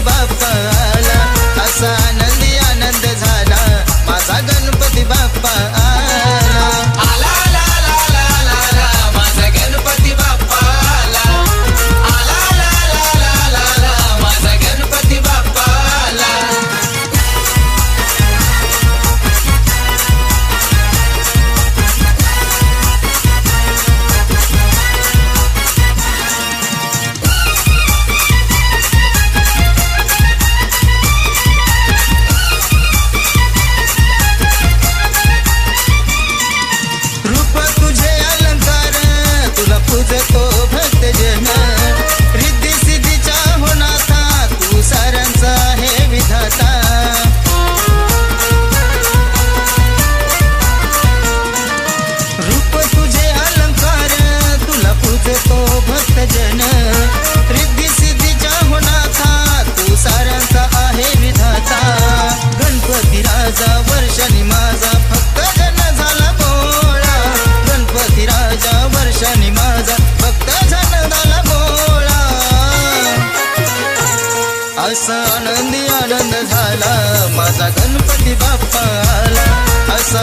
vai passar. Ganpati राजा माझा फक्त झाला असा आनंदी आनंद झाला माझा गणपती बाप्पा आला. असा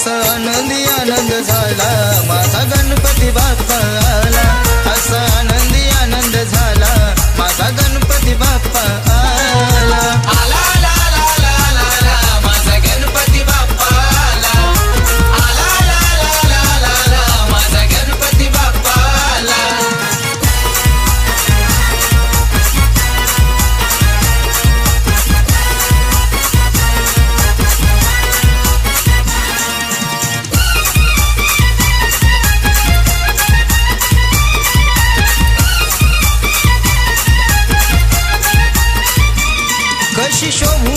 आनंदी आनंद झाला. আকাশে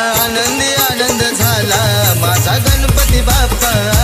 आनंदी आनंद झाला. माझा गणपती बाप्पा